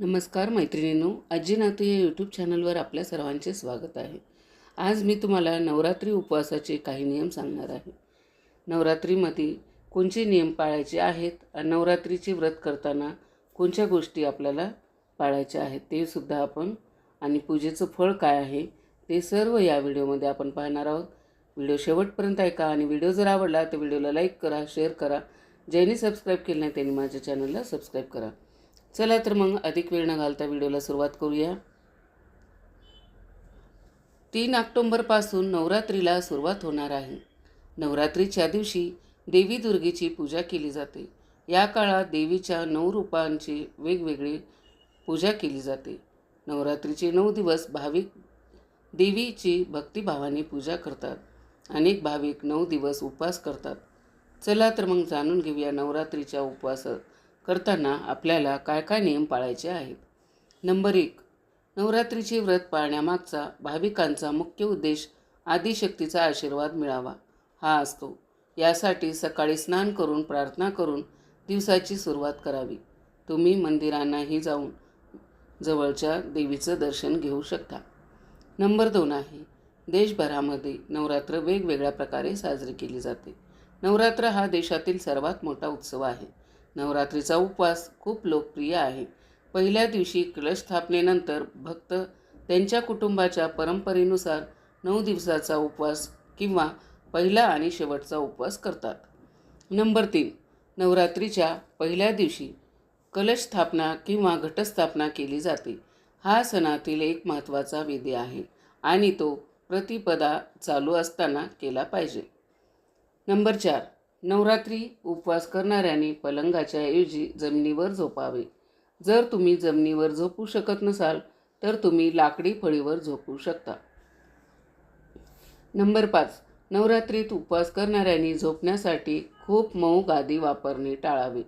नमस्कार मैत्रिणींनो आजी नातू या यूट्यूब चॅनलवर आपल्या सर्वांचे स्वागत आहे. आज मी तुम्हाला नवरात्री उपवासाचे काही नियम सांगणार आहे. नवरात्रीमध्ये कोणते नियम पाळायचे आहेत आणि नवरात्रीचे व्रत करताना कोणत्या गोष्टी आपल्याला पाळायच्या आहेत ते सुद्धा आपण आणि पूजेचं फळ काय आहे ते सर्व या व्हिडिओमध्ये आपण पाहणार आहोत. व्हिडिओ शेवटपर्यंत ऐका आणि व्हिडिओ जर आवडला तर व्हिडिओला लाईक करा शेअर करा. ज्यांनी सबस्क्राईब केलं नाही त्यांनी माझ्या चॅनलला सबस्क्राईब करा. चला तर मग अधिक वेळ न घालता व्हिडिओला सुरुवात करूया. तीन ऑक्टोंबरपासून नवरात्रीला सुरुवात होणार आहे. नवरात्रीच्या दिवशी देवी दुर्गेची पूजा केली जाते. या काळात देवीच्या नऊ रूपांची वेगवेगळी पूजा केली जाते. नवरात्रीचे नऊ दिवस भाविक देवीची भक्तिभावाने पूजा करतात. अनेक भाविक नऊ दिवस उपवास करतात. चला तर मग जाणून घेऊया नवरात्रीच्या उपवासात. करताना आपल्याला काय काय नियम पाळायचे आहेत? नंबर एक नवरात्रीचे व्रत पाळण्यामागचा भाविकांचा मुख्य उद्देश आदिशक्तीचा आशीर्वाद मिळावा. हा असतो. यासाठी सकाळी स्नान करून प्रार्थना करून दिवसाची सुरुवात करावी. तुम्ही मंदिरांनाही जाऊन जवळच्या देवीचं दर्शन घेऊ शकता. नंबर दोन आहे देशभरामध्ये नवरात्र वेगवेगळ्या प्रकारे साजरी केली जाते. नवरात्र हा देशातील सर्वात मोठा उत्सव आहे. नवरात्रीचा उपवास खूप लोकप्रिय आहे. पहिल्या दिवशी कलश स्थापनेनंतर भक्त त्यांच्या कुटुंबाच्या परंपरेनुसार नऊ दिवसाचा उपवास किंवा पहिला आणि शेवटचा उपवास करतात. नंबर तीन नवरात्रीच्या पहिल्या दिवशी कलश स्थापना किंवा घटस्थापना केली जाते. हा सणातील एक महत्त्वाचा विधी आहे आणि तो प्रतिपदा चालू असताना केला पाहिजे. नंबर चार नवरात्री उपवास करणाऱ्याने पलंगाच्या ऐवजी जमिनीवर झोपावे. जर तुम्ही जमिनीवर झोपू शकत नसाल तर तुम्ही लाकडी फळीवर झोपू शकता. नंबर पाच. नवरात्रीत उपवास करणाऱ्यांनी झोपण्यासाठी खूप मऊ गादी वापरणे टाळावे.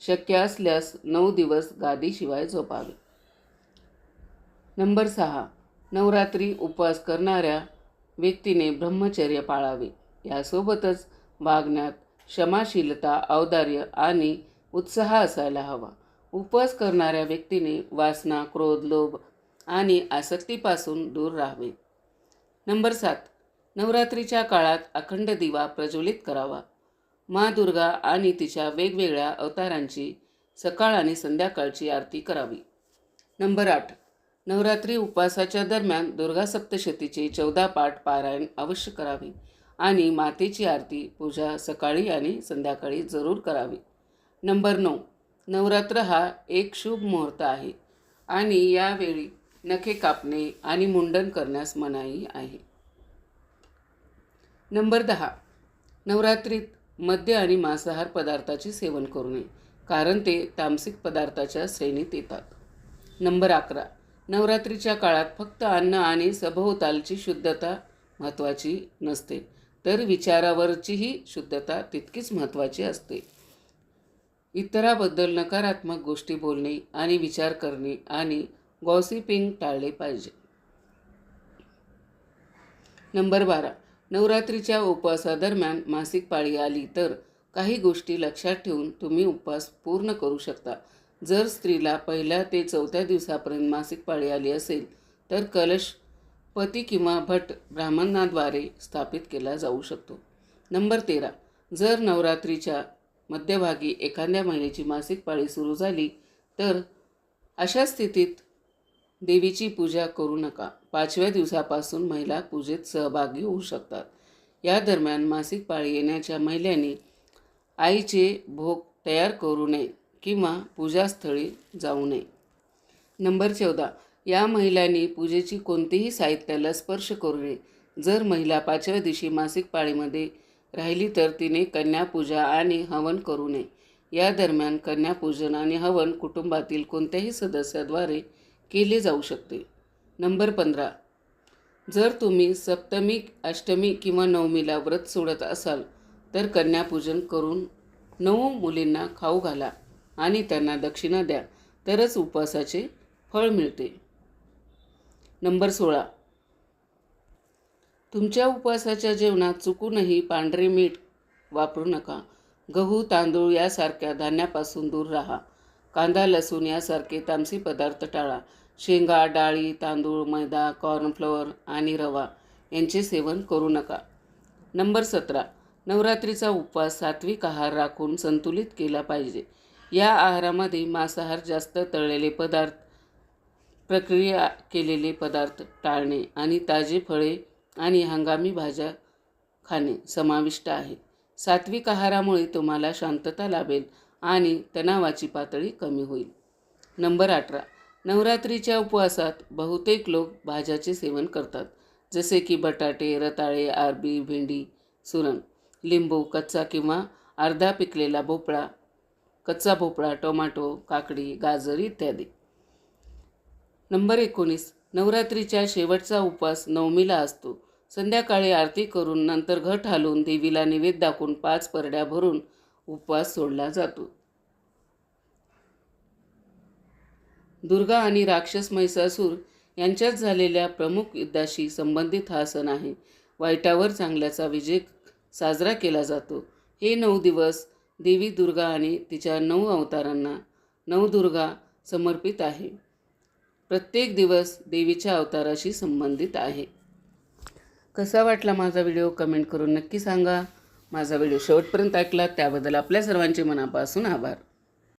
शक्य असल्यास नऊ दिवस गादीशिवाय झोपावे. नंबर सहा. नवरात्री उपवास करणाऱ्या व्यक्तीने ब्रह्मचर्य पाळावे. यासोबतच वागण्यात क्षमाशीलता औदार्य आणि उत्साह असायला हवा. उपवास करणाऱ्या व्यक्तीने वासना क्रोध लोभ आणि आसक्तीपासून दूर राहावे. नंबर सात. नवरात्रीच्या काळात अखंड दिवा प्रज्वलित करावा. मा दुर्गा आणि तिच्या वेगवेगळ्या अवतारांची सकाळ आणि संध्याकाळची आरती करावी. नंबर आठ. नवरात्री उपवासाच्या दरम्यान दुर्गा सप्तशतीचे चौदा पाठ पारायण अवश्य करावे. आणि मातेची आरती पूजा सकाळी आणि संध्याकाळी जरूर करावी. नंबर नऊ. नवरात्र हा एक शुभ मुहूर्त आहे आणि यावेळी नखे कापणे आणि मुंडन करण्यास मनाई आहे. नंबर दहा. नवरात्रीत मद्य आणि मांसाहार पदार्थाचे सेवन करू नये कारण ते तामसिक पदार्थाच्या श्रेणीत येतात. नंबर अकरा. नवरात्रीच्या काळात फक्त अन्न आणि सभोवतालची शुद्धता महत्त्वाची नसते. तर विचारावरचीही शुद्धता तितकीच महत्त्वाची असते. इतराबद्दल नकारात्मक गोष्टी बोलणे आणि विचार करणे आणि गॉसिपिंग टाळले पाहिजे. नंबर बारा. नवरात्रीच्या उपवासादरम्यान मासिक पाळी आली तर काही गोष्टी लक्षात ठेवून तुम्ही उपवास पूर्ण करू शकता. जर स्त्रीला पहिल्या ते चौथ्या दिवसापर्यंत मासिक पाळी आली असेल तर कलश पती किंवा भट ब्राह्मणाद्वारे स्थापित केला जाऊ शकतो. नंबर तेरा. जर नवरात्रीच्या मध्यभागी एखाद्या महिन्याची मासिक पाळी सुरू झाली तर अशा स्थितीत देवीची पूजा करू नका. पाचव्या दिवसापासून महिला पूजेत सहभागी होऊ शकतात. या दरम्यान मासिक पाळी येण्याच्या महिलांनी आईचे भोग तयार करू नये किंवा पूजास्थळी जाऊ नये. नंबर चौदा. या महिलांनी पूजेची कोणतीही साहित्याला स्पर्श करू नये. जर महिला पाचव्या दिवशी मासिक पाळीमध्ये राहिली तर तिने कन्यापूजा आणि हवन करू नये. या दरम्यान कन्यापूजन आणि हवन कुटुंबातील कोणत्याही सदस्याद्वारे केले जाऊ शकते. नंबर पंधरा. जर तुम्ही सप्तमी अष्टमी किंवा नवमीला व्रत सोडत असाल तर कन्यापूजन करून नऊ मुलींना खाऊ घाला आणि त्यांना दक्षिणा द्या. तरच उपवासाचे फळ मिळते. नंबर सोळा. तुमच्या उपवासाच्या जेवणात चुकूनही पांढरे मीठ वापरू नका. गहू तांदूळ यासारख्या धान्यापासून दूर राहा. कांदा लसूण यासारखे तामसी पदार्थ टाळा. शेंगा डाळी तांदूळ मैदा कॉर्नफ्लोअर आणि रवा यांचे सेवन करू नका. नंबर सतरा. नवरात्रीचा उपवास सात्विक आहार राखून संतुलित केला पाहिजे. या आहारामध्ये मांसाहार जास्त तळलेले पदार्थ प्रक्रिया केलेले पदार्थ टाळणे आणि ताजे फळे आणि हंगामी भाज्या खाणे समाविष्ट आहे. सात्विक आहारामुळे तुम्हाला शांतता लाभेल आणि तणावाची पातळी कमी होईल. नंबर अठरा. नवरात्रीच्या उपवासात बहुतेक लोक भाज्याचे सेवन करतात जसे की बटाटे रताळे आरबी भेंडी सुरण लिंबू कच्चा किंवा अर्धा पिकलेला भोपळा कच्चा भोपळा टोमॅटो काकडी गाजर इत्यादी. नंबर एकोणीस. नवरात्रीच्या शेवटचा उपवास नवमीला असतो. संध्याकाळी आरती करून नंतर घट हालून देवीला नैवेद्य दाखवून पाच परड्या भरून उपवास सोडला जातो. दुर्गा आणि राक्षस महिषासूर यांच्यात झालेल्या प्रमुख युद्धाशी संबंधित हा सण आहे. वाईटावर चांगल्याचा विजय साजरा केला जातो. हे नऊ दिवस देवी दुर्गा आणि तिच्या नऊ अवतारांना नवदुर्गा समर्पित आहे. प्रत्येक दिवस देवीच्या अवताराशी संबंधित आहे. कसा वाटला माझा व्हिडिओ? कमेंट करून नक्की सांगा. माझा व्हिडिओ शेवटपर्यंत ऐकला त्याबद्दल आपल्या सर्वांचे मनापासून आभार.